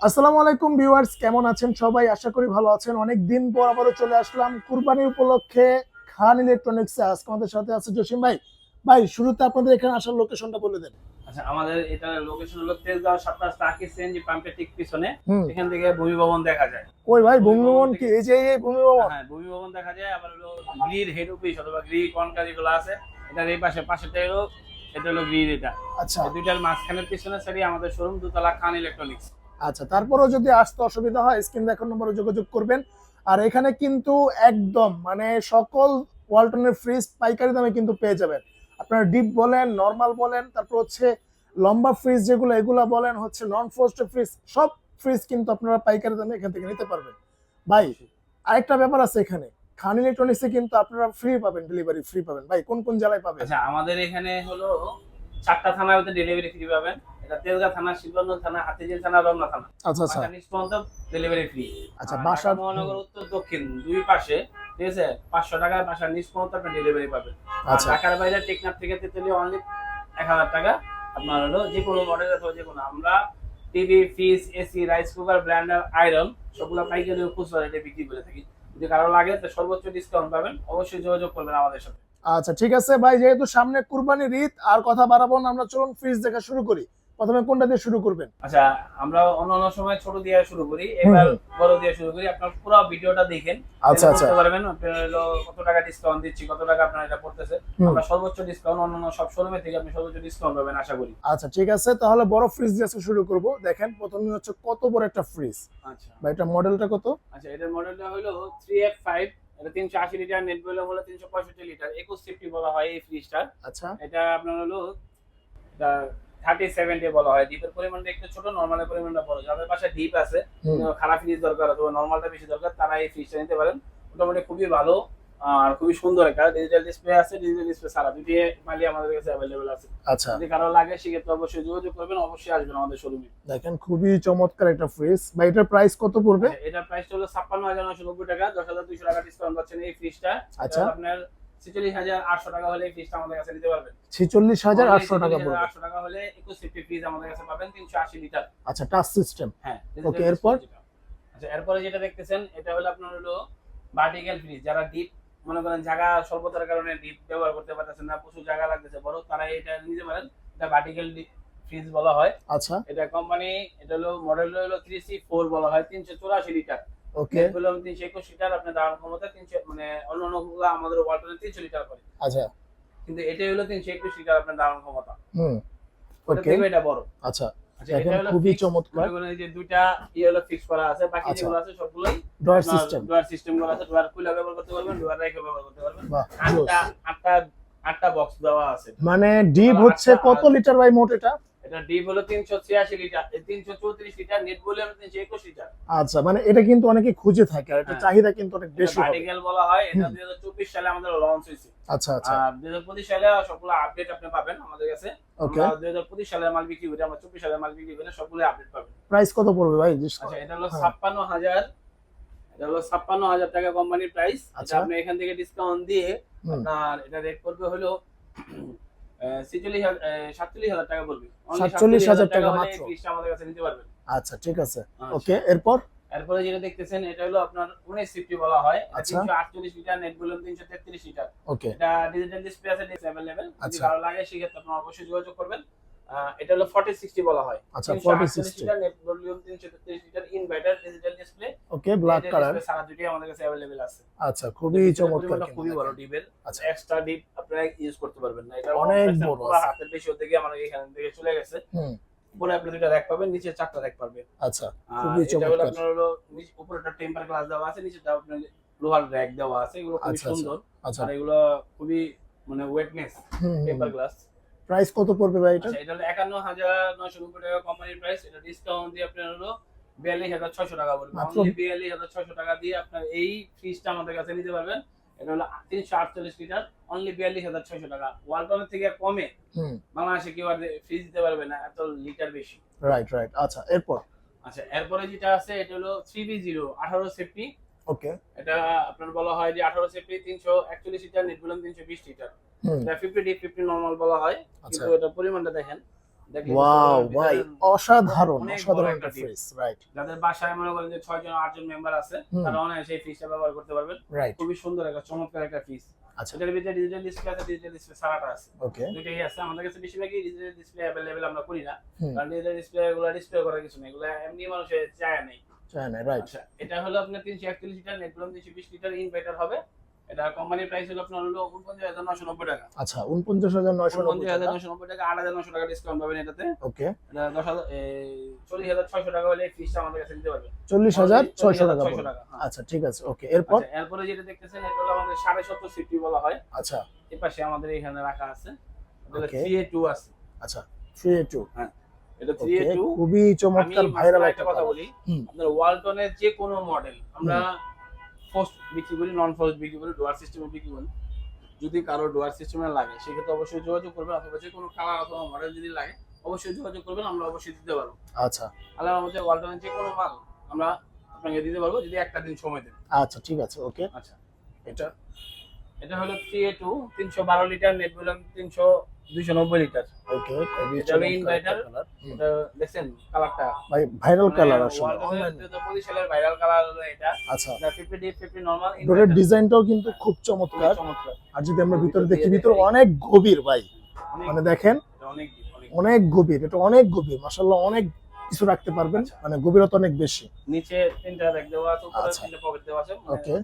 আসসালামু আলাইকুম ভিউয়ার্স কেমন আছেন সবাই? আশা করি ভালো আছেন। অনেক দিন পর আবারও চলে আসলাম কুরবানির উপলক্ষে খান ইলেকট্রনিক্স আজকে আমাদের সাথে আছে জসিম ভাই। ভাই শুরুতে আপনাদের এখানে আসার লোকেশনটা বলে দেন। আচ্ছা আমাদের এটা লোকেশন হলো তেজগাঁও সাতটা সিএনজি পাম্পের ঠিক পিছনে। এখান থেকে ভূমি ভবন দেখা যায়। কই ভাই ভূমি ভবন কি? এই যে এই ভূমি ভবন হ্যাঁ ভূমি ভবন দেখা যায়। আবার হলো গ্রির হেড অফিস অথবা গ্রি কনকা যেগুলো আছে এটার এই পাশে পাশেটা হলো এটা হলো গ্রির এটা। আচ্ছা। দুইটার মাঝখানের পিছনে সারি আমাদের শোরুম দুতলা খান ইলেকট্রনিক্স আচ্ছা তারপরেও যদি আসতে অসুবিধা হয়, স্ক্রিন দেখার নম্বরে যোগাযোগ করবেন। আর এখানে কিন্তু একদম মানে সকল ওয়ালটনের ফ্রিজ পাইকারি দামে কিন্তু পেয়ে যাবেন। আপনারা ডিপ বলেন, নর্মাল বলেন, তারপর হচ্ছে লম্বা ফ্রিজ যেগুলো, এগুলো বলেন, হচ্ছে নন ফ্রোস্টেড ফ্রিজ, সব ফ্রিজ কিন্তু আপনারা পাইকারি দামে এখান থেকে নিতে পারবেন। ভাই, আরেকটা ব্যাপার আছে এখানে। খান ইলেকট্রনিক্সে কিন্তু আপনারা ফ্রি পাবেন ডেলিভারি ফ্রি পাবেন। ভাই, কোন কোন জেলায় পাবেন? আচ্ছা আমাদের এখানে হলো চারটা থানার ডেলিভারি ফ্রি পাবেন। এটা তেজগাঁ থানা শিবগঞ্জ থানা হাতিঝিল থানা রমনা থানা। আচ্ছা আচ্ছা। বাসা ডেলিভারি ফ্রি আচ্ছা, মহানগর উত্তর দক্ষিণ দুই পাশে ঠিক আছে? পাঁচশো টাকা বাসার নিচ পর্যন্ত আপনি ডেলিভারি পাবেন। আচ্ছা। ঢাকার বাইরে টেকনাফ থেকে তেতুলি অনলি এক হাজার টাকা আপনার হলো যে কোনো মডেল অথবা যে কোনো। আমরা TV fridge AC rice cooker iron সবগুলো পাইকারি খুচরা রেটে বিক্রি করে থাকি। যদি কারও লাগে তো সর্বোচ্চ ডিসকাউন্ট পাবেন। অবশ্যই যোগাযোগ করবেন আমাদের সাথে। আচ্ছা ঠিক আছে ভাই যেহেতু সামনে কুরবানির ঈদ আর কথা বাড়াবো না আমরা চলুন ফ্রিজ দেখা শুরু করি। প্রথমে কোনটা দিয়ে শুরু করবেন? আচ্ছা আমরা অন্য অন্য সময় ছোট দিয়ে শুরু করি এবার বড় দিয়ে শুরু করি। আপনার পুরো ভিডিওটা দেখেন আচ্ছা আচ্ছা। পারবেন হলো কত টাকা ডিসকাউন্ট দিচ্ছি কত টাকা আপনার এটা পড়তেছে। আমরা সর্বোচ্চ ডিসকাউন্ট অন্যান্য অন্য সব শোরুমে থেকে আপনি সর্বোচ্চ ডিসকাউন্ট পাবেন আশা করি। আচ্ছা ঠিক আছে। তাহলে বড় ফ্রিজ দিয়ে শুরু করব। দেখেন প্রথমে হচ্ছে কত বড় একটা ফ্রিজ আচ্ছা। ভাই এটা মডেলটা কত? আচ্ছা এটার মডেলটা হলো থ্রি এফ ফাইভ এটা তিনশো আশি লিটার নেট বলে হলো তিনশো পঁয়ষট্টি লিটার একুশ সিফটি বলা হয় এই ফ্রিজটা আচ্ছা। এটা আপনার হলো থার্টি সেভেন্টি বলা হয়। ডিপের পরিমাণটা একটু ছোট নর্মালের পরিমাণটা বড়। যাদের পাশে ডিপ আছে খারাপ ফ্রিজ দরকার অথবা নর্মালটা বেশি দরকার তারা এই ফ্রিজটা নিতে পারেন। মোটামুটি খুবই ভালো আর খুবই সুন্দর একটা ডিজিটাল ডিসপ্লে আছে। ডিজিটাল ডিসপ্লে সারা দুটি মালি আমাদের কাছে আছে। আচ্ছা। যদি কারও লাগে সেক্ষেত্রে অবশ্যই যোগাযোগ করবেন অবশ্যই আসবেন আমাদের শোরুমে দেখেন খুবই চমৎকার একটা ফ্রিজ বা এটার প্রাইস কত পড়বে? এটার প্রাইসটা হলো ছাপ্পান্ন হাজার নশো নব্বই টাকা দশ হাজার দুইশো টাকা ডিসকাউন্ট পাচ্ছেন এই ফ্রিজটা আচ্ছা। আপনার ছেচল্লিশ হাজার আটশো টাকা হলে এই আমাদের কাছে নিতে পারবেন। ছেচল্লিশ হাজার আটশো টাকা পড়বে আটশো টাকা হলে একুশ ফিফটি ফ্রিজ আমাদের কাছে পাবেন তিনশো আশি লিটার। আচ্ছা টাচ সিস্টেম হ্যাঁ Okay, এরপর? আচ্ছা এরপরে যেটা দেখতেছেন এটা হলো আপনার হলো ভার্টিক্যাল ফ্রিজ যারা ডিপ মনে করেন জায়গা স্বল্পতার কারণে ডিপ ব্যবহার করতে পারতেছেন না প্রচুর জায়গা লাগতেছে বড় তারা এটা নিতে পারেন। এটা ভার্টিক্যাল ফ্রিজ বলা হয়। আচ্ছা। এটা কোম্পানি এটা হলো মডেল হলো থ্রি সি ফোর বলা হয় তিনশো চৌরাশি লিটার। ওকে। এগুলো তিনশো একুশ লিটার আপনার ধারণ ক্ষমতা মানে অন্যগুলো আমাদের ওয়ালটনে তিনশো লিটার করে। আচ্ছা। কিন্তু এটাই হলো তিনশো একুশ লিটার আপনার ধারণ ক্ষমতা। হুম। ওকে। এটা বড়। আচ্ছা। আচ্ছা হলো খুবই চমৎকার। এই যে দুইটা ইয়ে হলো ফিক্স করা আছে বাকি আচ্ছা। যেগুলো আছে সবগুলোই সিস্টেম ডোয়ার সিস্টেম। করা আছে ডোয়ার খুলে ব্যবহার করতে পারবেন ডোয়ার রেখে ব্যবহার করতে পারবেন। আটটা আটটা আটটা বক্স দেওয়া আছে। মানে ডিপ হচ্ছে কত লিটার ভাই মোট এটা? এটা ডিপ হলো তিনশো ছিয়াশি লিটার তিনশো চৌত্রিশ লিটার নেট তিনশো একুশ লিটার। আচ্ছা মানে এটা কিন্তু অনেকে খুঁজে থাকে আর এটা হ্যাঁ। চাহিদা কিন্তু অনেক বেশি হবে। বলা হয় এটা সালে আমাদের লঞ্চ হয়েছে। আচ্ছা আচ্ছা। আর সালে সবগুলো আপডেট আপনি পাবেন আমাদের কাছে। ওকে। সালের মাল বিক্রি করি আমরা সালের মাল বিক্রি করি সবগুলো আপডেট পাবেন। প্রাইস কত পড়বে ভাই? আচ্ছা এটা হলো হ্যাঁ। ছাপ্পান্ন হাজার এটা হলো ছাপ্পান্ন হাজার টাকা কোম্পানির প্রাইস আচ্ছা। আপনি এখান থেকে ডিসকাউন্ট দিয়ে আপনার এটা রেট পড়বে হলো সাতচল্লিশ হাজার টাকা পড়বে Only 47,000 টাকা হলে মাত্র। আমাদের কাছে নিতে পারবেন। আচ্ছা ঠিক আছে। আচ্ছা। ওকে এরপর? এরপরে যেটা দেখতেছেন এটা হলো আপনার উনিশ সিফটি বলা হয়। আচ্ছা। তিনশো আটচল্লিশ লিটার নেট বলুন তিনশো তেত্রিশ লিটার ওকে। এটা ডিজিটাল ডিসপ্লে আছে অ্যাভেলেবেল যদি আচ্ছা। ভালো লাগে সেক্ষেত্রে আপনারা অবশ্যই যোগাযোগ করবেন। এটা হলো ফর্টি সিক্সটি বলা হয়। আচ্ছা, 348 4060 litre net volume litre inverter digital display okay black colour সারা দুটি আমাদের কাছে অ্যাভেলেবেল আছে। আচ্ছা খুবই চমৎকার খুবই বড় দেখেন। আচ্ছা। এক্সট্রা ডিপ আপনারা ইউজ করতে পারবেন না। এটা অনেক বড়। হাতের বেশি থেকে আমাদের এখান থেকে চলে গেছে। হুম। উপরে আপনি দুইটা র্যাক পাবেন নিচে চারটা র্যাক পাবেন আচ্ছা খুবই এটা হলো চমৎকার। আপনার হলো নিচ- উপরেটা টেম্পার গ্লাস দেওয়া আছে নিচেটা আপনার লোহার র্যাক দেওয়া আছে। এগুলো খুবই আচ্ছা, আচ্ছা। সুন্দর। আচ্ছা। আর এগুলো খুবই মানে ওয়েটনেস টেম্পার গ্লাস প্রাইস কত পড়বে ভাই এটা? আচ্ছা এটা হলো একান্ন হাজার নয়শো নব্বই টাকা কোম্পানির প্রাইস এটা ডিসকাউন্ট দিয়ে আপনার হলো বিয়াল্লিশ হাজার ছয়শো টাকা বলবেন মাত্র? বিয়াল্লিশ হাজার ছয়শো টাকা দিয়ে আপনার এই ফ্রিজটা আমাদের কাছে নিতে পারবেন। এটা হলো তিনশো আটচল্লিশ লিটার অনলি বিয়াল্লিশ হাজার ছয়শো টাকা। ওয়ালটনের থেকে কমে হুম। বাংলাদেশে কেউ আর ফ্রিজ দিতে পারবে না এত লিটার বেশি। রাইট রাইট আচ্ছা এরপর? আচ্ছা এরপরে যেটা আছে এটা হলো থ্রি বি জিরো আঠারো সেফটি ওকে এটা আপনার বলা হয় যে আঠারো সেফটি তিনশো একচল্লিশ লিটার নেট বলুন তিনশো বিশ লিটার এটা ফিফটি ডি ফিফটি নর্মাল বলা হয়। আচ্ছা। কিন্তু এটা পরিমাণটা দেখেন। ওয়াও ভাই অসাধারণ অসাধারণ একটা ফ্রিজ রাইট যাদের বাসায় মনে করেন যে ছয় জন আট জন মেম্বার আছে তারা অনায়াসে এই ফ্রিজটা ব্যবহার করতে পারবেন। খুবই সুন্দর একটা চমৎকার একটা ফ্রিজ আচ্ছা। এটার ভিতরে ডিজিটাল ডিসপ্লে আছে ডিজিটাল ডিসপ্লে সারাটা আছে। ওকে দুইটাই আছে। আমাদের কাছে বেশিরভাগই ডিজিটাল ডিসপ্লে অ্যাভেলেবেল আমরা করি না। কারণ ডিজিটাল ডিসপ্লে এগুলো ডিসপ্লে করার কিছু নেই। এগুলো এমনি মানুষের চায় নেই। চায়না রাইট আচ্ছা এটা হলো আপনার তিনশো একচল্লিশ লিটার নেট ব্লম তিনশো বিশ লিটার ইনভার্টার হবে। এটা কোম্পানির প্রাইস হলো আপনার হলো উনপঞ্চাশ হাজার নশো নব্বই টাকা। আচ্ছা উনপঞ্চাশ হাজার নব্বই উনপঞ্চাশ হাজার নশো নব্বই টাকা আট হাজার নশো টাকা ডিসকাউন্ট পাবেন এটাতে। ওকে। দশ হাজার চল্লিশ হাজার ছয়শো টাকা হলে ফ্রিজটা আমাদের কাছে নিতে পারবেন। চল্লিশ হাজার ছয়শো টাকা হ্যাঁ। আচ্ছা ঠিক আছে ওকে। এরপর? আচ্ছা, এরপরে যেটা দেখতেছেন এটা হলো আমাদের সাড়ে সত্তর সিফটি বলা হয়। আচ্ছা। এই পাশে আমাদের এখানে রাখা আছে. থ্রি এ টু আছে। আচ্ছা থ্রি টু এটা টু খুবই চমৎকার ভাইরাল একটা কথা বলি। আপনার ওয়ালটনের যে কোনো মডেল আমরা ফোস্ট বিক্রি করি নন ফোস্ট বিক্রি করি ডোয়ার সিস্টেমে বিক্রি করি যদি কারও ডোয়ার সিস্টেমে লাগে সেক্ষেত্রে অবশ্যই যোগাযোগ করবেন অথবা যে কোনো কালার অথবা মডেল যদি লাগে অবশ্যই যোগাযোগ করবেন আমরা অবশ্যই দিতে পারব। আচ্ছা। আল্লাহ আমাদের ওয়ালটনের যে কোনো মাল আমরা আপনাকে দিতে পারব যদি একটা দিন সময় দেন। আচ্ছা ঠিক আছে ওকে আচ্ছা। এটা এটা হলো থ্রি এ টু তিনশো বারো লিটার নেট বললাম তিনশো দুইশো নব্বই লিটার। ওকে এটা হলো দেখছেন কালারটা ভাই ভাইরাল কালার মানে আসলে। ভাইরাল কালার হলো এটা। আচ্ছা। ফিফটি ডিপ ফিফটি নর্মাল ডোরের ডিজাইনটাও কিন্তু খুব চমৎকার। চমৎকার। আর যদি আমরা ভিতরে দেখি ভিতরে অনেক গভীর ভাই। মানে দেখেন অনেক গভীর এটা অনেক গভীর। মাশাআল্লাহ অনেক কিছু রাখতে পারবেন। আচ্ছা। মানে গভীরতা অনেক বেশি। নিচে তিনটা দেওয়া আছে উপরে আচ্ছা। তিনটা পকেট দেওয়া আছে। ওকে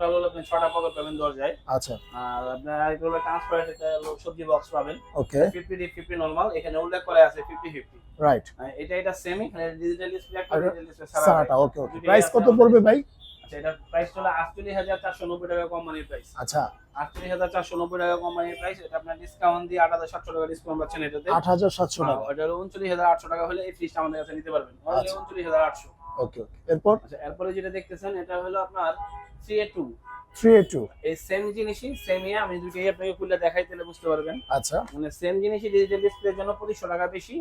টোটাল হলো আপনি ছটা পকেট পাবেন দরজায় আচ্ছা। আর আপনার আরেকটা হলো ট্রান্সপারেন্ট একটা সবজি বক্স পাবেন। ওকে ফিফটি ফিফটি নর্মাল এখানে উল্লেখ করা আছে ফিফটি ফিফটি রাইট এটা এটা সেম ডিজিটাল ডিসপ্লে একটা ডিজিটাল ডিসপ্লে সারাটা ওকে ওকে প্রাইস কত পড়বে ভাই? আচ্ছা এটা প্রাইস হলো আটচল্লিশ হাজার চারশো নব্বই টাকা কোম্পানির প্রাইস আচ্ছা। আটচল্লিশ হাজার চারশো নব্বই টাকা কোম্পানির প্রাইস এটা আপনার ডিসকাউন্ট দিয়ে আট হাজার সাতশো টাকা ডিসকাউন্ট পাচ্ছেন এটাতে। আট হাজার সাতশো টাকা। ওটা হলো উনচল্লিশ হাজার আটশো টাকা হলে এই ফ্রিজটা আমাদের কাছে নিতে পারবেন। আচ্ছা। উনচল্লিশ হাজার আটশো। ওকে ওকে। এরপর? আচ্ছা এরপরে যেটা দেখতেছেন এটা হলো আপনার three A two three A two এই সেম জিনিসই সেমই আমি দুটোই আপনাকে খুলে দেখাই তাহলে বুঝতে পারবেন। আচ্ছা। মানে সেম জিনিসই ডিজিটাল ডিসপ্লের জন্য পঁচিশশো টাকা বেশি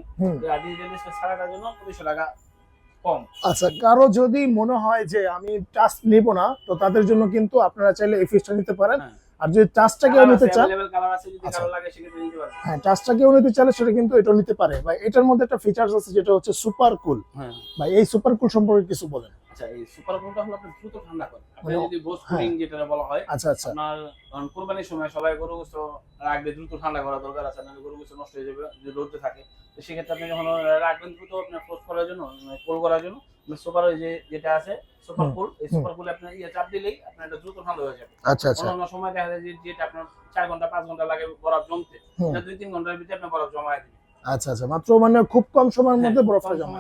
আর ডিজিটাল ডিসপ্লে ছাড়াটার জন্য পঁচিশশো টাকা কম। আচ্ছা কারও যদি মনে হয় যে আমি টাচ নিব না তো তাদের জন্য কিন্তু আপনারা চাইলে এই ফিসটা নিতে পারেন। হ্যাঁ। আর যদি টাচটা কেউ নিতে চান আচ্ছা। হ্যাঁ টাচটা কেউ নিতে চাইলে সেটা কিন্তু এটা নিতে পারে। বা এটার মধ্যে একটা ফিচার্স আছে যেটা হচ্ছে সুপার কুল বা ভাই এই সুপার কুল সম্পর্কে কিছু বলেন। আচ্ছা এই সুপার কুলটা হলো আপনার দ্রুত ঠান্ডা করে আপনি মানে- যদি বোস হ্যাঁ। যেটা বলা হয় আচ্ছা আচ্ছা। আপনার কোরবানির সময় সবাই গরু গোস্ত রাখবে দ্রুত ঠান্ডা করা দরকার আছে নাহলে গরু গোস্ত নষ্ট হয়ে যাবে যদি রোদে থাকে। তো সেক্ষেত্রে আপনি যখন রাখবেন দ্রুত আপনার পোস্ট করার জন্য কোল করার জন্য সুপার যে যেটা আছে সুপার হুম, কুল এই সুপার কুলে আপনার ইয়ে চাপ দিলেই আপনার এটা দ্রুত ঠান্ডা হয়ে যাবে। আচ্ছা আচ্ছা। সময় দেখা যায় যে যেটা আপনার চার ঘণ্টা পাঁচ ঘণ্টা লাগে বরফ জমতে দুই তিন ঘণ্টার ভিতরে আপনার বরফ জমায় দিবে আচ্ছা আচ্ছা মাত্র মানে খুব কম সময়ের মধ্যে হ্যাঁ, বরফটা কম জমা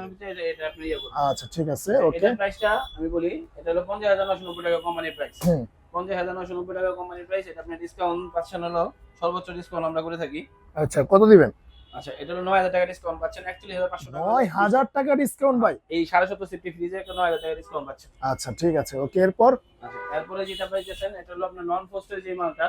এটা- আপনি ইয়ে আচ্ছা ঠিক আছে ওকে। প্রাইসটা আমি বলি এটা হলো পঞ্চাশ হাজার নশো নব্বই টাকা কোম্পানির প্রাইস হুম। পঞ্চাশ হাজার নশো নব্বই টাকা কোম্পানির প্রাইস এটা আপনি ডিসকাউন্ট পাচ্ছেন হলো সর্বোচ্চ ডিসকাউন্ট আমরা করে থাকি। আচ্ছা কত দিবেন? আচ্ছা এটা হলো নয় হাজার টাকা ডিসকাউন্ট পাচ্ছেন একচল্লিশ হাজার পাঁচশো টাকা। নয় হাজার টাকা ডিসকাউন্ট ভাই। এই সাড়ে সত্তর সিফটি ফ্রিজে একটা নয় হাজার টাকা ডিসকাউন্ট পাচ্ছেন। আচ্ছা ঠিক আছে ওকে এরপর? আচ্ছা এরপরে যেটা পাইতেছেন এটা হলো আপনার নন পোস্টের যে মালটা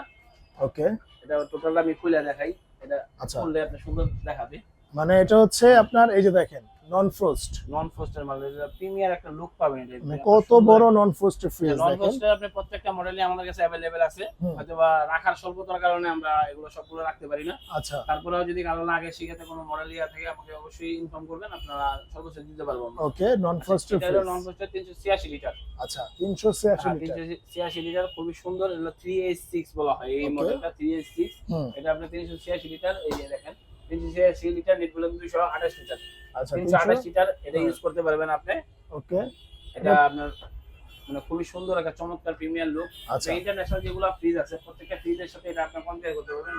ওকে। এটা টোটাল আমি খুলে দেখাই। এটা আচ্ছা। বললে আপনি সুন্দর দেখাবে। মানে এটা হচ্ছে আপনার এই যে দেখেন নন ফ্রোস্ট নন পোস্টের মাল প্রিমিয়ার একটা লুক পাবেন এটা। মানে কত বড় নন ফ্রোস্ট ফ্রিজ নন পোস্টের আপনি প্রত্যেকটা মডেলই আমাদের কাছে অ্যাভেলেবেল আছে। হয়তো বা রাখার স্বল্পতার কারণে আমরা এগুলো সবগুলো রাখতে পারি না। আচ্ছা। তারপরেও যদি কারও লাগে সেক্ষেত্রে কোনো মডেল ইয়া থাকে আমাকে অবশ্যই ইনফর্ম করবেন আপনারা সর্বোচ্চ দিতে পারব ওকে নন ফ্রোস্ট এটা হলো ফ্রিজ নন পোস্টের তিনশো ছিয়াশি লিটার আচ্ছা তিনশো ছিয়াশি লিটার তিনশো ছিয়াশি লিটার খুবই সুন্দর। এগুলো এইচ সিক্স বলা হয় এই. মডেলটা থ্রি এইচ সিক্স হুম। এটা আপনি তিনশো ছিয়াশি লিটার এই যে দেখেন। তিনশো ছিয়াশি লিটার নেট দুইশো আঠাশ লিটার। আচ্ছা তিনশো আঠাশ তিনশো লিটার এটা হ্যাঁ। ইউজ করতে পারবেন আপনি। ওকে। এটা আপনার মানে খুবই সুন্দর একটা চমৎকার প্রিমিয়ার লুক আচ্ছা। ইন্টারন্যাশনাল যেগুলো ফ্রিজ আছে প্রত্যেকটা ফ্রিজের সাথে এটা আপনি কম্পেয়ার করতে পারবেন।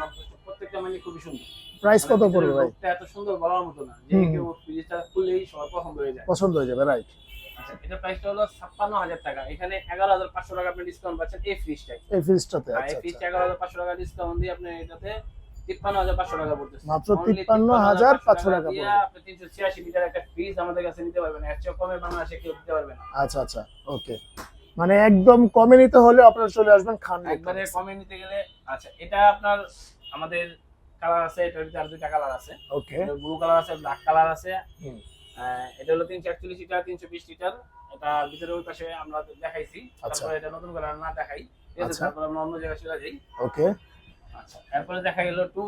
প্রত্যেকটা মানে খুবই সুন্দর। প্রাইস কত মানে পড়বে ভাই? লোকটা এত সুন্দর বলার মতো না। যে কেউ ফ্রিজটা খুললেই সবার পছন্দ হয়ে যায়। পছন্দ হয়ে যাবে রাইট আচ্ছা এটা প্রাইসটা হলো ছাপ্পান্ন হাজার টাকা। এখানে এগারো হাজার পাঁচশো টাকা আপনি ডিসকাউন্ট পাচ্ছেন এই ফ্রিজটাই এই ফ্রিজটাতে এই আচ্ছা। ফ্রিজটা আচ্ছা এগারো হাজার পাঁচশো টাকা ডিসকাউন্ট দিয়ে আপনি এটাতে তিপ্পান্ন হাজার পাঁচশো টাকা পড়তেছে। মাত্র Only 53,500 টাকা দিয়ে পড়বে। আপনি তিনশো ছিয়াশি লিটার একটা ফ্রিজ আমাদের কাছে নিতে পারবেন এর চেয়ে কমে বাংলাদেশে কেউ দিতে পারবে না। আচ্ছা আচ্ছা ওকে। মানে একদম কমে নিতে হলে আপনারা চলে আসবেন খান একবারে কমে নিতে গেলে আচ্ছা এটা আপনার আমাদের কালার আছে ভিতরে আর দুইটা কালার আছে। ওকে। ব্লু কালার আছে ব্ল্যাক কালার আছে। এটা হলো তিনশো একচল্লিশ লিটার তিনশো বিশ লিটার। এটা ভিতরে ওই পাশে আমরা দেখাইছি। আচ্ছা। তারপরে এটা নতুন কালার না দেখাই। ঠিক আছে আচ্ছা। তারপর আমরা অন্য জায়গায় চলে যাই। ওকে। আচ্ছা এরপরে দেখা গেল টু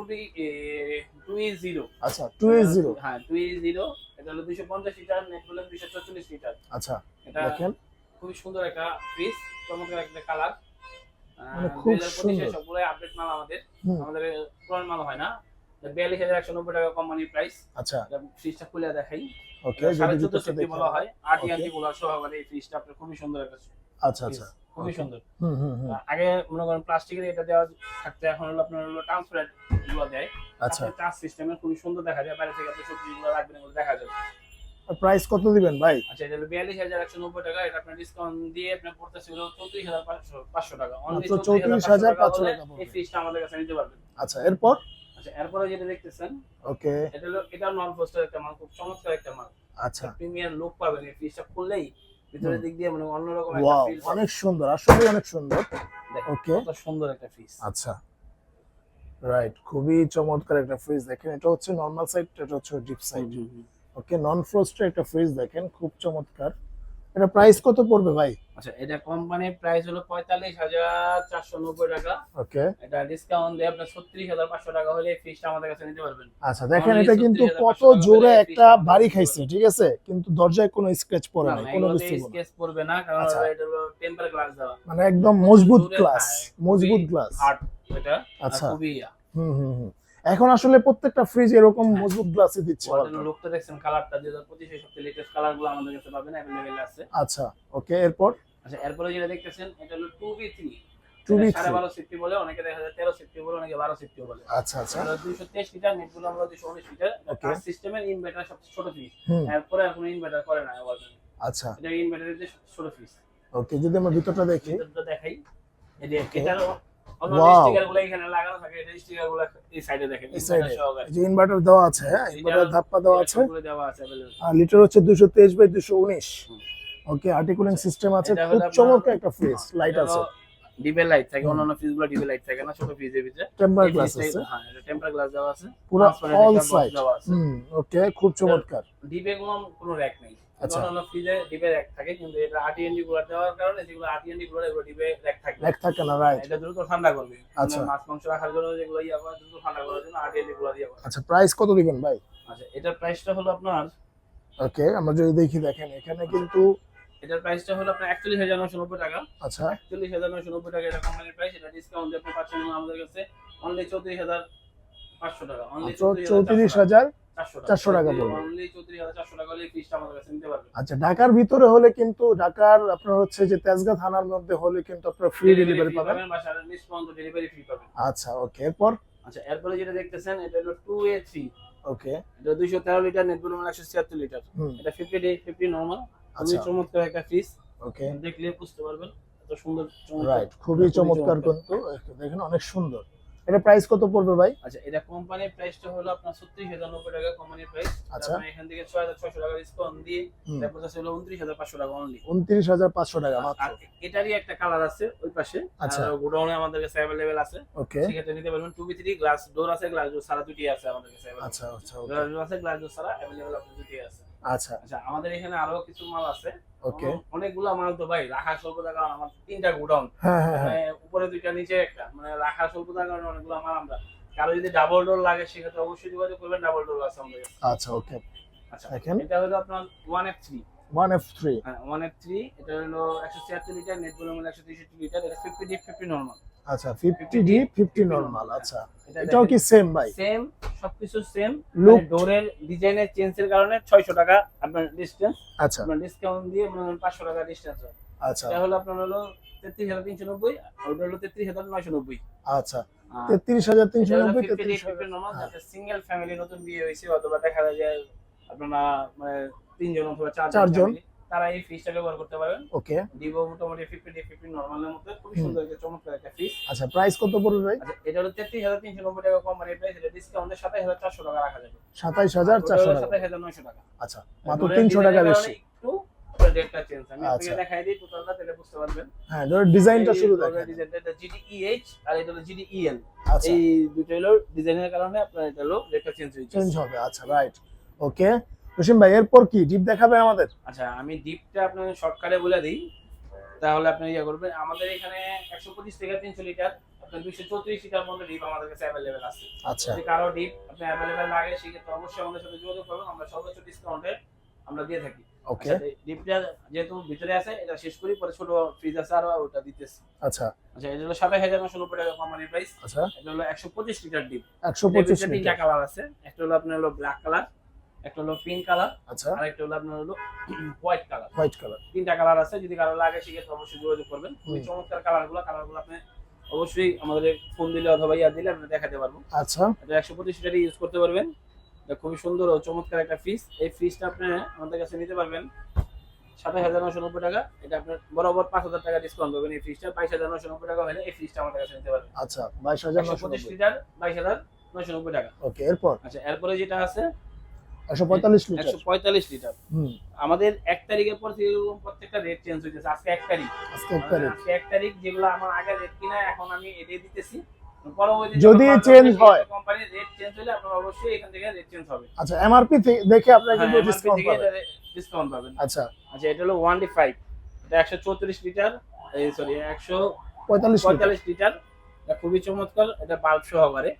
টু ই জিরো আচ্ছা টু এইট জিরো হ্যাঁ টু ই জিরো এটা হলো দুইশো পঞ্চাশ লিটার নেট বললেন দুইশো চল্লিশ লিটার। আচ্ছা এটা দেখেন। খুবই সুন্দর একটা ফ্রিজ চমৎকার একটা কালার মানে খুব সুন্দর। সবগুলো আপডেট মাল আমাদের। আমাদের পুরান মাল হয় না। বিয়াল্লিশ হাজার একশো নব্বই টাকা কোম্পানির প্রাইস আচ্ছা। ফ্রিজটা খুলে দেখাই। ওকে সাড়ে যদি চোদ্দ ভিতরটা সিফটি দেখে বলা হয়? আট. ইয়ান্টি গুলো সহকারে এই ফ্রিজটা আপনার খুবই সুন্দর একটা আচ্ছা আচ্ছা। খুবই সুন্দর। আগে মনে করেন প্লাস্টিকের এটা দেওয়া থাকতে এখন হলো আপনার হলো ট্রান্সপারেন্টগুলো দেয়। আচ্ছা। টাচ সিস্টেমের খুবই সুন্দর দেখা যায়। বাইরে থেকে আপনি সবজি গুলো রাখবেন এগুলো দেখা যাবে। প্রাইস কত দিবেন ভাই? আচ্ছা এটা হলো বিয়াল্লিশ হাজার একশো নব্বই টাকা। এটা আপনার ডিসকাউন্ট দিয়ে আপনার পড়তেছে হলো চৌত্রিশ হাজার পাঁচশো পাঁচশো টাকা। Only মাত্র 34,500 34,500 টাকা এই ফ্রিজটা আমাদের কাছে নিতে পারবেন। আচ্ছা এরপর? আচ্ছা এরপরে যেটা দেখতেছেন ওকে। এটা হলো এটা নন ফোস্টার একটা মাল খুব চমৎকার একটা মাল। আচ্ছা। প্রিমিয়ার লুক পাবেন এই ফ্রিজটা খুললেই। ভিতরের। দিক দিয়ে মানে অন্যরকম একটা ফিল অনেক সুন্দর আসলে অনেক সুন্দর। ওকে কত সুন্দর একটা ফ্রিজ আচ্ছা। রাইট খুবই চমৎকার একটা ফ্রিজ দেখেন এটা হচ্ছে নর্মাল সাইড এটা হচ্ছে ডিপ সাইড ওকে নন ফ্রস্টের একটা ফ্রিজ দেখেন খুব চমৎকার। এটা প্রাইস কত পড়বে ভাই আচ্ছা এটা কোম্পানির প্রাইস হলো পঁয়তাল্লিশ হাজার চারশো নব্বই টাকা ওকে এটা ডিসকাউন্ট দিয়ে আপনার ছত্রিশ হাজার পাঁচশো টাকা হলে ফ্রিজটা আমাদের কাছে নিতে পারবেন আচ্ছা দেখেন এটা কিন্তু কত জোরে একটা বাড়ি খাইছে ঠিক আছে কিন্তু দরজায় কোনো স্ক্র্যাচ পড়ে না, কোনো কিছু। স্কেচ পড়বে না কারণ। এটা হলো টেম্পার গ্লাস দেওয়া মানে একদম মজবুত গ্লাস মজবুত গ্লাস এটা আচ্ছা। খুবই। হুম হুম হুম এখন আসলে প্রত্যেকটা ফ্রিজ এরকম মজবুত গ্লাসই দিচ্ছে লুকটা দেখছেন কালারটা দুই হাজার পঁচিশে সবচেয়ে লেটেস্ট কালারগুলো আমাদের কাছে পাবেন অ্যাভেলেবেল আছে। আচ্ছা ওকে এরপর? আচ্ছা এরপরে যেটা দেখতেছেন এটা হলো টু বি থ্রি 2B3 সাড়ে বারো সিফটি বলে অনেকে দেখা যায় তেরো সিফটি বলে অনেকে বারো সিফটি বলে। আচ্ছা আচ্ছা। দুইশো তেইশ লিটার নেটগুলো আমরা দুইশো উনিশ লিটার Okay. সিস্টেমের ইনভার্টার সবচেয়ে ছোট হুম। এরপরে এখন ইনভার্টার করে না আচ্ছা। এটা ইনভার্টারের যে ছোট ফিস ওকে যদি আমরা ভিতরটা দেখি। ভিতরটা দেখাই। থাকে এটা ইনভার্টার দেওয়া আছে হ্যাঁ ইনভার্টার ধাপ্পা দেওয়া আছে। available। আর লিটার হচ্ছে দুশো তেইশ বাই দুশো উনিশ। ওকে আর্টিকুলিং সিস্টেম আছে খুব চমৎকার একটা ফ্রিজ লাইট আছে। লাইট থাকে অন্যান্য ফ্রিজগুলো ডিবেল লাইট থাকে না ছোট ফ্রিজের ভিতরে। টেম্পার গ্লাস আছে হ্যাঁ। এটা টেম্পার গ্লাস দেওয়া আছে। পুরো অল সাইড দেওয়া আছে। হুম ওকে খুব চমৎকার। ডিবে কোনো কোনো র্যাক নেই। আচ্ছা। অন্যান্য ফ্রিজে ডিবে র্যাক থাকে কিন্তু এটা আরটিএনডি গুলো দেওয়ার কারণে যেগুলো আরটিএনডি গুলো এগুলো ডিবে র্যাক থাকে। লেখ থাকে না রাইট এটা দ্রুত ঠান্ডা করবে। আচ্ছা। মানে মাছ মাংস রাখার জন্য যেগুলো ইয়া করে দ্রুত ঠান্ডা করার জন্য আরটিএনডি গুলো দিয়ে আচ্ছা প্রাইস কত দিবেন ভাই? আচ্ছা এটার প্রাইসটা হলো আপনার ওকে আমরা যদি দেখি দেখেন এখানে কিন্তু এটার প্রাইসটা হলো আপনার একচল্লিশ হাজার নশো নব্বই টাকা। আচ্ছা। একচল্লিশ হাজার নশো নব্বই টাকা এটা কোম্পানির প্রাইস এটা ডিসকাউন্ট দিয়ে আপনি পাচ্ছেন আমাদের কাছে অনলি চৌত্রিশ হাজার পাঁচশো টাকা। অনলি চৌত্রিশ হাজার চারশো টাকা। পড়বে। আচ্ছা ঢাকার ভিতরে হলে কিন্তু ঢাকার আপনার হচ্ছে যে তেজগাঁ থানার মধ্যে হলে কিন্তু আপনার ফ্রি ডেলিভারি পাবেন। আচ্ছা ওকে এরপর? আচ্ছা এরপরে যেটা দেখতেছেন এটা হলো টু এ থ্রি ওকে এটা দুইশো তেরো লিটার নেট বলুন একশো ছিয়াত্তর লিটার এটা ফিফটি ডে ফিফটি নর্মাল খুবই চমৎকার একটা ফ্রিজ ওকে দেখলে বুঝতে পারবেন এত সুন্দর। রাইট খুবই চমৎকার। কিন্তু দেখেন অনেক সুন্দর। এটা প্রাইস কত পড়বে ভাই? আচ্ছা এটা কোম্পানির প্রাইসটা হলো আপনার ছত্রিশ হাজার নব্বই টাকা কোম্পানির প্রাইস আচ্ছা। আপনি এখান থেকে ছয় হাজার ছয়শো টাকা ডিসকাউন্ট দিয়ে হুম, তারপর হলো উনত্রিশ হাজার পাঁচশো টাকা অনলি উনত্রিশ হাজার পাঁচশো টাকা মাত্র। এটারই একটা কালার আছে ওই পাশে। আচ্ছা। গোডাউনে আমাদের কাছে অ্যাভেলেবেল আছে। ওকে। সেক্ষেত্রে নিতে পারবেন two B three glass door আছে গ্লাস ডোর সারা দুটি আছে আমাদের কাছে আচ্ছা আচ্ছা ওকে। গ্লাস ডোর আছে গ্লাস ডোর সারা অ্যাভেলেবেল আপনার দুটি আছে। আচ্ছা। আচ্ছা আমাদের এখানে আরও কিছু মাল আছে। ওকে। অনেকগুলা মাল তো ভাই রাখা স্বল্প টাকা আমার তিনটা গোডাউন। হ্যাঁ হ্যাঁ হ্যাঁ। মানে উপরে দুইটা নিচে একটা। মানে রাখা স্বল্প টাকার কারণে অনেকগুলো মাল আমরা কারও যদি ডাবল ডোর লাগে সেক্ষেত্রে অবশ্যই যোগাযোগ করবেন ডাবল ডোর আছে আমাদের আচ্ছা ওকে। আচ্ছা এটা হলো আপনার one F three one F three হ্যাঁ ওয়ান এফ থ্রি এটা হলো একশো ছিয়াত্তর লিটার নেট বলে একশো তেষট্টি লিটার এটা ফিফটি ডি ফিফটি নর্মাল আচ্ছা ফিফটি ডি ফিফটি নর্মাল আচ্ছা। এটা এটাও কি সেম ভাই? সেম সবকিছু সেম Look. ডোরের ডিজাইনের চেঞ্জের কারণে ছয়শো টাকা আপনার ডিস্টেন্স আচ্ছা। আপনার ডিসকাউন্ট দিয়ে মনে করেন পাঁচশো টাকা ডিস্টেন্স আচ্ছা। এটা হলো আপনার হলো তেত্রিশ হাজার তিনশো নব্বই আর ওটা হলো তেত্রিশ হাজার নয়শো নব্বই। আচ্ছা। তেত্রিশ হাজার তিনশো নব্বই ফিফটি তেত্রিশ ফিফটি নর্মাল। যাতে সিঙ্গেল ফ্যামিলি নতুন বিয়ে হয়েছে অথবা দেখা যায় আপনারা মানে তিনজন অথবা চারজন তারা এই ফ্রিজটা ব্যবহার করতে পারেন ওকে ডিভো মোটামুটি ফিফটি ডি ফিফটি নর্মালের মধ্যে। খুবই সুন্দর একটা চমৎকার একটা ফ্রিজ আচ্ছা প্রাইস কত পড়বে ভাই? আচ্ছা এটা হলো তেত্রিশ হাজার তিনশো নব্বই টাকা কোম্পানির প্রাইস এটা ডিসকাউন্টে সাতাশ হাজার চারশো টাকা রাখা যাবে। সাতাইশ হাজার চারশো টাকা। সাতাশ হাজার নয়শো টাকা। আচ্ছা মাত্র তিনশো টাকা বেশি। একটু রেটটা চেঞ্জ আমি আপনাকে আচ্ছা। দেখাই দিই টোটালটা তাহলে বুঝতে পারবেন। হ্যাঁ ধরো ডিজাইনটা শুরু দেখেন ডিজাইনটা এটা জিডিইএইচ আর এটা হলো জিডিইএল আচ্ছা। এই দুটো হলো ডিজাইনের কারণে আপনার এটা হলো রেটটা চেঞ্জ হয়েছে চেঞ্জ হবে আচ্ছা রাইট ওকে রসিম ভাই এরপর কি? ডিপ দেখাবে আমাদের? আচ্ছা আমি ডিপটা আপনার শর্টকাটে বলে দিই। তাহলে আপনি ইয়ে করবেন আমাদের এখানে একশো পঁচিশ থেকে তিনশো লিটার আপনার দুইশো চৌত্রিশ লিটার মধ্যে ডিপ আমাদের কাছে অ্যাভেলেবেল আছে। আচ্ছা। যদি কারও ডিপ আপনি অ্যাভেলেবেল লাগে সেক্ষেত্রে অবশ্যই আমাদের সাথে যোগাযোগ করবেন আমরা সর্বোচ্চ ডিসকাউন্টে আমরা দিয়ে থাকি। ওকে আচ্ছা ডিপটা যেহেতু ভিতরে আছে এটা শেষ করি পরে ছোট ফ্রিজ আছে আর ওটা দিতেছি। আচ্ছা। আচ্ছা এটা হলো সাতাশ হাজার নশো নব্বই টাকা কোম্পানির প্রাইস আচ্ছা। এটা হলো একশো পঁচিশ লিটার ডিপ একশো পঁচিশ তিনটা লিটার। কালার আছে। একটা হলো আপনার হলো ব্ল্যাক কালার একটা হলো পিঙ্ক কালার আচ্ছা। আর একটা হলো আপনার হলো হোয়াইট কালার হোয়াইট কালার তিনটা কালার আছে যদি কারও লাগে সেক্ষেত্রে অবশ্যই যোগাযোগ করবেন। খুবই চমৎকার কালারগুলো কালারগুলো আপনি অবশ্যই আমাদের ফোন দিলে অথবা ইয়া দিলে আমরা দেখাতে পারব। আচ্ছা। এটা একশো পঁচিশ লিটারই ইউজ করতে পারবেন। এটা খুবই সুন্দর ও চমৎকার একটা ফ্রিজ এই ফ্রিজটা আপনি আমাদের কাছে নিতে পারবেন সাতাশ হাজার নশো নব্বই টাকা। এটা আপনার বরাবর পাঁচ হাজার টাকা ডিসকাউন্ট পাবেন এই ফ্রিজটা বাইশ হাজার নশো নব্বই টাকা হলে এই ফ্রিজটা আমাদের কাছে নিতে পারবেন। আচ্ছা বাইশ হাজার নশো পঁচিশ লিটার বাইশ হাজার নশো নব্বই টাকা। ওকে এরপর? আচ্ছা এরপরে যেটা আছে একশো পঁয়তাল্লিশ লিটার। একশো পঁয়তাল্লিশ লিটার। আমাদের এক তারিখের পর থেকে প্রত্যেকটা রেট চেঞ্জ হইতেছে আজকে এক তারিখ। আজকে এক তারিখ। আজকে এক তারিখ যেগুলো আমার আগে রেট কিনা এখন আমি এটাই দিতেছি। যদি change হয়। কোম্পানির রেট চেঞ্জ হলে আপনার অবশ্যই এখান থেকে রেট চেঞ্জ হবে। আচ্ছা এমআরপি দেখে আপনারা কিন্তু হ্যাঁ, ডিসকাউন্ট পাবেন। ডিসকাউন্ট পাবেন। আচ্ছা। আচ্ছা এটা হলো ওয়ান ডি ফাইভ এটা একশো চৌত্রিশ লিটার। এই সরি একশো পঁয়তাল্লিশ লিটার পঁয়তাল্লিশ লিটার। এটা খুবই চমৎকার। এটা বাল্ব সহকারে।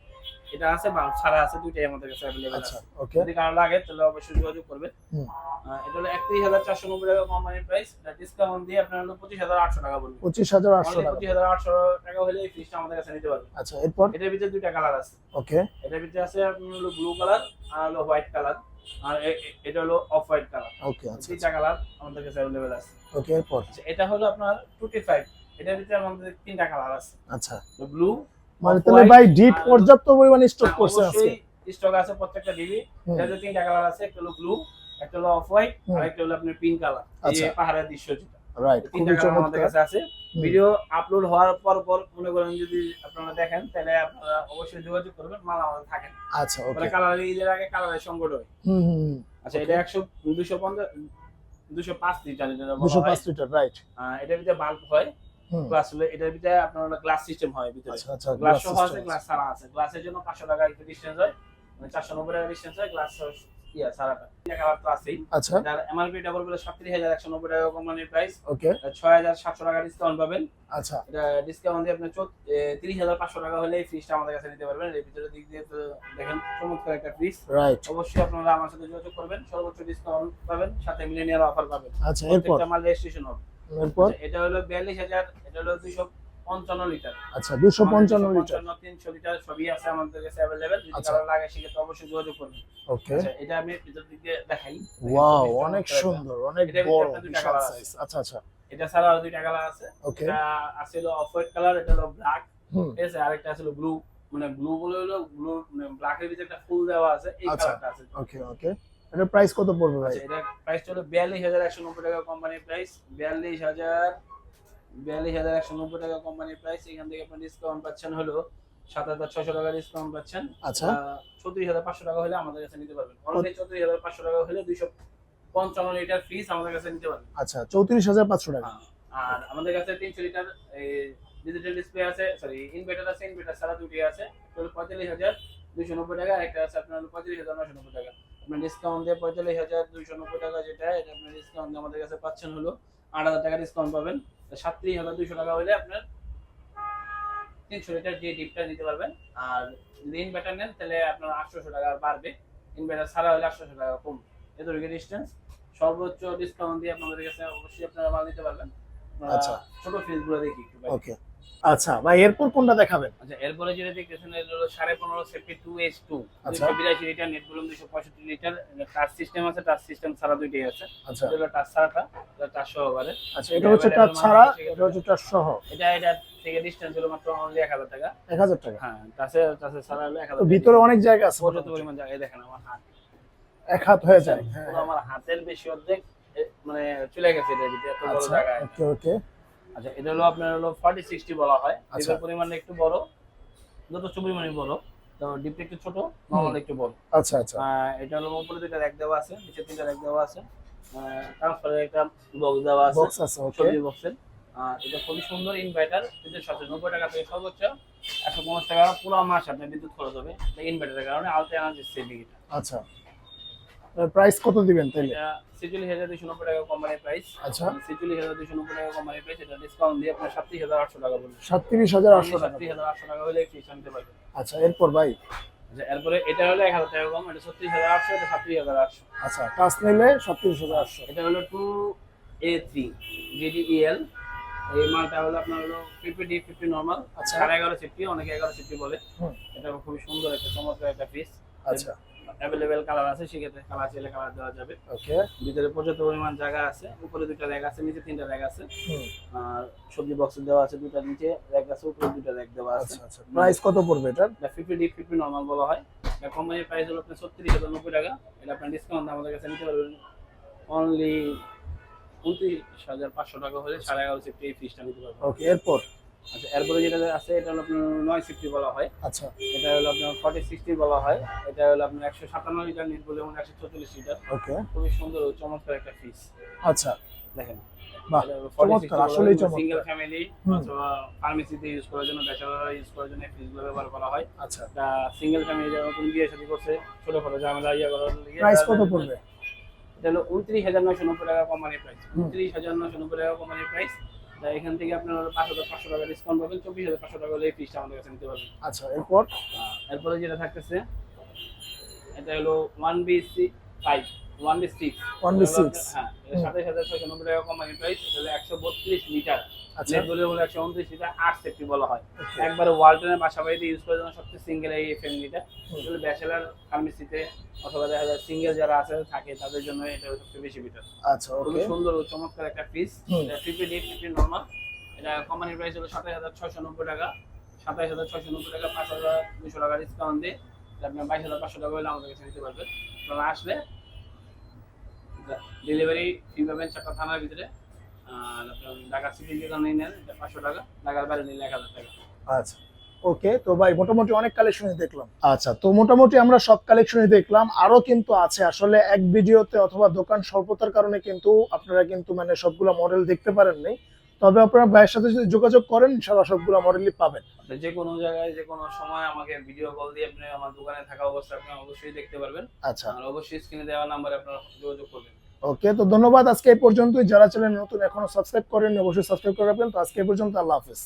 এটা আছে ছাড়া আছে দুইটাই আমাদের কাছে অ্যাভেলেবেল আচ্ছা আছে। ওকে যদি কারও লাগে তাহলে অবশ্যই যোগাযোগ করবেন। এটা হলো একত্রিশ হাজার চারশো নব্বই টাকা কোম্পানির প্রাইস এটা ডিসকাউন্ট দিয়ে আপনার হলো পঁচিশ হাজার আটশো টাকা পড়বে পঁচিশ হাজার আটশো টাকা। পঁচিশ হাজার আটশো টাকা হলে এই ফ্রিজটা আমাদের কাছে নিতে পারবেন। আচ্ছা এরপর? এটার ভিতরে দুইটা কালার আছে। ওকে। এটার ভিতরে আছে আপনার হলো ব্লু কালার আর হলো হোয়াইট কালার আর এটা হলো অফ হোয়াইট কালার ওকে আচ্ছা তিনটা কালার আমাদের কাছে অ্যাভেলেবেল আছে। ওকে এরপর? আচ্ছা, এটা হলো আপনার টুটি ফাইভ এটার ভিতরে আমাদের তিনটা কালার আছে। আচ্ছা। ব্লু মানে তাহলে ভাই ডিপ পর্যাপ্ত পরিমাণে স্টক করছে আজকে। স্টক আছে প্রত্যেকটা ডিবি এটাতে তিনটা কালার আছে একটা হলো ব্লু একটা হলো অফ হোয়াইট আর একটা হলো আপনার পিঙ্ক কালার এই আচ্ছা। পাহাড়ের দৃশ্য যেটা। রাইট তিনটা কালার আমাদের কাছে আছে। ভিডিও আপলোড হওয়ার পর পর মনে করেন যদি আপনারা দেখেন তাহলে আপনারা অবশ্যই যোগাযোগ করবেন মাল আমাদের থাকে আচ্ছা ওকে কালার ঈদের আগে কালারের সংকট হয়। হুম হুম হুম। আচ্ছা এটা একশো দুশো পঞ্চাশ দুশো পাঁচ লিটার এটা বলা দুশো হয়। পাঁচ লিটার রাইট এটার ভিতরে বাল্ব হয়। গ্লাস হলে এটার ভিতরে আপনার গ্লাস সিস্টেম হয় ভিতরে। আচ্ছা আচ্ছা গ্লাস সহ আছে গ্লাস ছাড়া আছে। গ্লাসের জন্য পাঁচশো টাকা একটু ডিস্টেন্স হয়। মানে চারশো নব্বই টাকা ডিস্টেন্স হয় গ্লাস ইয়া ছাড়াটা। কালার তো আছেই আচ্ছা। এটার এমআরপি ডাবল বলে সাতত্রিশ হাজার একশো নব্বই টাকা কোম্পানির প্রাইস ওকে। ছয় হাজার সাতশো টাকা ডিসকাউন্ট পাবেন। আচ্ছা। এটা ডিসকাউন্ট দিয়ে আপনি তিরিশ হাজার পাঁচশো টাকা হলে এই ফ্রিজটা আমাদের কাছে নিতে পারবেন। এর ভিতরে দিক দিয়ে তো দেখেন চমৎকার একটা ফ্রিজ রাইট অবশ্যই আপনারা আমার সাথে যোগাযোগ করবেন। সর্বোচ্চ ডিসকাউন্ট পাবেন সাথে মিলেনিয়ার অফার পাবেন। আচ্ছা এরপর? মাল রেজিস্ট্রেশন হবে। এরপর? আচ্ছা, এটা হলো বিয়াল্লিশ হাজার এটা হলো দুইশো পঞ্চান্ন লিটার। আচ্ছা দুশো পঞ্চান্ন লিটার। তিনশো লিটার সবই আছে আমাদের কাছে অ্যাভেলেবেল যদি আচ্ছা। কারও লাগে সেক্ষেত্রে অবশ্যই যোগাযোগ করবেন। ওকে। আচ্ছা এটা আমি ভিতর দিকে দেখাই। ওয়াও অনেক সুন্দর অনেক বড় বিশাল সাইজ আচ্ছা আচ্ছা। এটা ছাড়া আর দুইটা কালার আছে। ওকে এটা আছে হলো অফ হোয়াইট কালার এটা হলো ব্ল্যাক ঠিক আছে আরেকটা আছে ব্লু মানে ব্লু বলে হলো ব্লু মানে ব্ল্যাকের ভিতরে একটা ফুল দেওয়া আছে এই। কালারটা আছে। ওকে ওকে এটার প্রাইস কত পড়বে ভাই? এটা প্রাইস হলো বিয়াল্লিশ হাজার একশো নব্বই টাকা কোম্পানির প্রাইস বিয়াল্লিশ হাজার বিয়াল্লিশ হাজার একশো নব্বই টাকা কোম্পানির প্রাইস এখান থেকে আপনি ডিসকাউন্ট পাচ্ছেন হলো সাত হাজার ছশো টাকা ডিসকাউন্ট পাচ্ছেন। আচ্ছা। চৌত্রিশ হাজার পাঁচশো টাকা হলে আমাদের কাছে নিতে পারবেন। হাজার পাঁচশো টাকা হলে দুইশো পঞ্চান্ন লিটার ফ্রিজ আমাদের কাছে নিতে পারবেন। আচ্ছা চৌত্রিশ হাজার পাঁচশো টাকা। হ্যাঁ। আর আমাদের কাছে তিনশো লিটার ডিজিটাল ডিসপ্লে আছে সরি ইনভার্টার আছে ইনভার্টার সারা দুটি আছে। একটা হলো পঁয়তাল্লিশ হাজার দুইশো নব্বই টাকা একটা আছে আপনার হলো পঁয়ত্রিশ হাজার নশো নব্বই টাকা। আপনার ডিসকাউন্ট দিয়ে পঁয়তাল্লিশ হাজার দুইশো নব্বই টাকা যেটা এটা আপনার ডিসকাউন্ট আমাদের কাছে পাচ্ছেন হলো আট হাজার টাকা ডিসকাউন্ট পাবেন। সাতত্রিশ হাজার দুইশো টাকা হলে আপনার তিনশো লিটার যে ডিপটা নিতে পারবেন। আর যদি ইনভার্টার নেন তাহলে আপনার আটশোশো টাকা বাড়বে। ইনভার্টার ছাড়া হলে আটশোশো টাকা কম। এতটুকু ডিস্টেন্স সর্বোচ্চ ডিসকাউন্ট দিয়ে আপনাদের কাছে অবশ্যই আপনারা মাল নিতে পারবেন। আচ্ছা। ছোট ফ্রিজগুলো দেখি একটু ওকে আচ্ছা ভাই এরপর কোনটা দেখাবেন? আচ্ছা এরপরে যেটা দেখতেছেন এটা হলো সাড়ে পনেরো সেফটি টু এইচ টু। দুইশো বিরাশি লিটার নেট বলুন দুইশো পঁয়ষট্টি লিটার টাচ সিস্টেম আছে টাচ সিস্টেম ছাড়া দুইটাই আছে। আচ্ছা। এটা টাচ ছাড়াটা এটা টাচ সহকারে আচ্ছা এটা হচ্ছে টাচ ছাড়া এটা হচ্ছে টাচ সহ। এটা এটা থেকে ডিস্টেন্স হলো মাত্র অনলি এক হাজার টাকা। এক হাজার টাকা? হ্যাঁ টাচে টাচে ছাড়া হলো এক হাজার ভিতরে অনেক জায়গা আছে পর্যাপ্ত পরিমাণ জায়গায় দেখেন আমার হাত। এক হাত হয়ে যায় হ্যাঁ। আমার হাতের বেশি অর্ধেক মানে চলে গেছে ভিতরে এত বড় আচ্ছা জায়গায়। ওকে ওকে। আচ্ছা এটা হলো আপনার হলো ফর্টি সিক্সটি বলা হয়। আচ্ছা। ডিপের পরিমাণ একটু বড় যথেষ্ট পরিমাণে বড়। তো ডিপটা একটু ছোট নর্মাল একটু বড়। আচ্ছা আচ্ছা। এটা হলো উপরে দুইটা র্যাক দেওয়া আছে নিচে তিনটা র্যাক দেওয়া আছে। ট্রান্সফারের একটা বক্স দেওয়া আছে বক্স আছে ওকে সবজি বক্সের আর এটা খুবই সুন্দর ইনভার্টার বিদ্যুৎ সাথে নব্বই টাকা থেকে সর্বোচ্চ। একশো পঞ্চাশ টাকা পুরো মাস আপনার বিদ্যুৎ খরচ হবে। ইনভার্টারের কারণে আলতে এনার্জি সেভিং এটা। আচ্ছা। প্রাইস কত দিবেন ছেচল্লিশ হাজার দুশো নব্বই টাকা কোম্পানির প্রাইস আচ্ছা। ছেচল্লিশ হাজার দুশো নব্বই টাকা কোম্পানির প্রাইস এটা ডিসকাউন্ট দিয়ে আপনার সাতত্রিশ হাজার আটশো টাকা সাতত্রিশ হাজার আটশো টাকা। সাতত্রিশ হাজার আটশো টাকা হলে আনতে পারবে আচ্ছা এরপর ভাই? আচ্ছা এরপরে এটা হলো এক হাজার টাকা কম এটা ছত্রিশ হাজার আটশো এটা সাতত্রিশ হাজার আটশো। আচ্ছা টাচ নিলে সাতত্রিশ হাজার আটশো। এটা হলো টু এ থ্রি জিডিইএল এই মালটা হলো আপনার হলো ফিফটি ডি ফিফটি নর্মাল আচ্ছা। এগারো সিফটি অনেকে এগারো বলে। এটা খুবই সুন্দর একটা চমৎকার একটা পিস আচ্ছা। অ্যাভেলেবেল কালার আছে সেক্ষেত্রে কালার চাইলে কালার দেওয়া যাবে। ওকে ভিতরে পর্যাপ্ত পরিমাণ জায়গা আছে উপরে দুইটা র্যাক আছে নিচে তিনটা র্যাক আছে। আর সবজি বক্স দেওয়া আছে দুইটা নিচে র্যাক আছে উপরে দুইটা র্যাক দেওয়া আছে। আচ্ছা আচ্ছা। প্রাইস কত পড়বে এটা ফিফটি ডি ফিফটি নর্মাল বলা হয়। এটা কোম্পানির প্রাইস হলো আপনার ছত্রিশ হাজার নব্বই টাকা। এটা আপনার ডিসকাউন্ট আমাদের কাছে নিতে পারবেন। অনলি উনত্রিশ হাজার পাঁচশো টাকা হলে সাড়ে এগারো সিফটি এই ফিসটা নিতে পারবেন। ওকে এরপর? আচ্ছা এরপরে যেটা আছে এটা হলো আপনার নয় সিফটি বলা হয়। আচ্ছা। এটা হলো আপনার ফর্টি সিক্সটি বলা হয়। এটা হলো আপনার একশো সাতান্ন লিটার নিট বলে এবং একশো চল্লিশ লিটার। ওকে। খুবই সুন্দর ও চমৎকার একটা ফিস আচ্ছা। দেখেন। সিঙ্গেল ফ্যামিলি অথবা ফার্মেসিতে ইউজ করার জন্য ব্যাচেলার ইউজ করার জন্য ফ্রিজগুলো ব্যবহার করা হয়। আচ্ছা। সিঙ্গেল ফ্যামিলি যারা নতুন বিয়ে শাদী করছে ছোট ছোট ঝামেলা ইয়ে করার প্রাইস কত পড়বে? এটা হলো উনত্রিশ হাজার নয়শো নব্বই টাকা কোম্পানির প্রাইস উনত্রিশ হাজার নয়শো নব্বই টাকা কোম্পানির প্রাইস এখান থেকে আপনার পাঁচ হাজার পাঁচশো টাকা ডিসকাউন্ট পাবেন চব্বিশ হাজার পাঁচশো টাকা হলে এই ফিসটা আমাদের কাছে নিতে পারবেন। আচ্ছা এরপর? এরপরে যেটা থাকতেছে এটা হলো one B C five one B six 1B6 হ্যাঁ এটা সাতাশ হাজার ছয়শো নব্বই টাকা কোম্পানির প্রাইস এটা হলো একশো বত্রিশ লিটার হলো একশো উনত্রিশ লিটার আট সেফটি বলা হয়. একবারে ওয়ালটনের বাসা বাড়িতে ইউজ করার জন্য সবচেয়ে সিঙ্গেল এই ফ্যামিলিটা। আসলে ব্যাচেলার ফার্মেসিতে অথবা দেখা যায় সিঙ্গেল যারা আছে থাকে তাদের জন্য এটা সবচেয়ে বেশি বেটার আচ্ছা খুবই সুন্দর ও চমৎকার একটা পিস ফিফটি ফিফটি নর্মাল এটা কোম্পানির প্রাইস হলো সাতাশ হাজার ছয়শো নব্বই টাকা। সাতাশ হাজার ছয়শো নব্বই টাকা পাঁচ হাজার দুশো টাকা ডিসকাউন্ট দিয়ে। আপনার বাইশ হাজার পাঁচশো টাকা হলে আমাদের কাছে নিতে পারবেন। আপনারা আসলে ডেলিভারি ফি পাবেন চারটা থানার ভিতরে। আর ঢাকা সিটি যেখানে নেন এটা পাঁচশো টাকা। ঢাকার বাইরে নিলে এক হাজার টাকা। আচ্ছা। ওকে তো ভাই মোটামুটি অনেক কালেকশনই দেখলাম। আচ্ছা তো মোটামুটি আমরা সব কালেকশনই দেখলাম। আরও কিন্তু আছে। আসলে এক ভিডিওতে অথবা দোকান স্বল্পতার কারণে কিন্তু আপনারা কিন্তু মানে সবগুলো মডেল দেখতে পারেন নাই তবে আপনারা ভাইয়ের সাথে যদি যোগাযোগ করেন সারা সবগুলো মডেলই পাবেন। যে কোনো জায়গায় যে কোনো সময় আমাকে ভিডিও কল দিয়ে আপনি আমার দোকানে থাকা অবস্থায় আপনি অবশ্যই দেখতে পারবেন। আচ্ছা। আর অবশ্যই স্ক্রিনে দেওয়া নাম্বারে আপনারা যোগাযোগ করবেন। ওকে, তো ধন্যবাদ আজকে এই পর্যন্তই। যারা চ্যানেল নতুন এখনও সাবস্ক্রাইব করেন অবশ্যই সাবস্ক্রাইব করে রাখবেন। তো আজকে এই পর্যন্ত, আল্লাহ হাফেজ।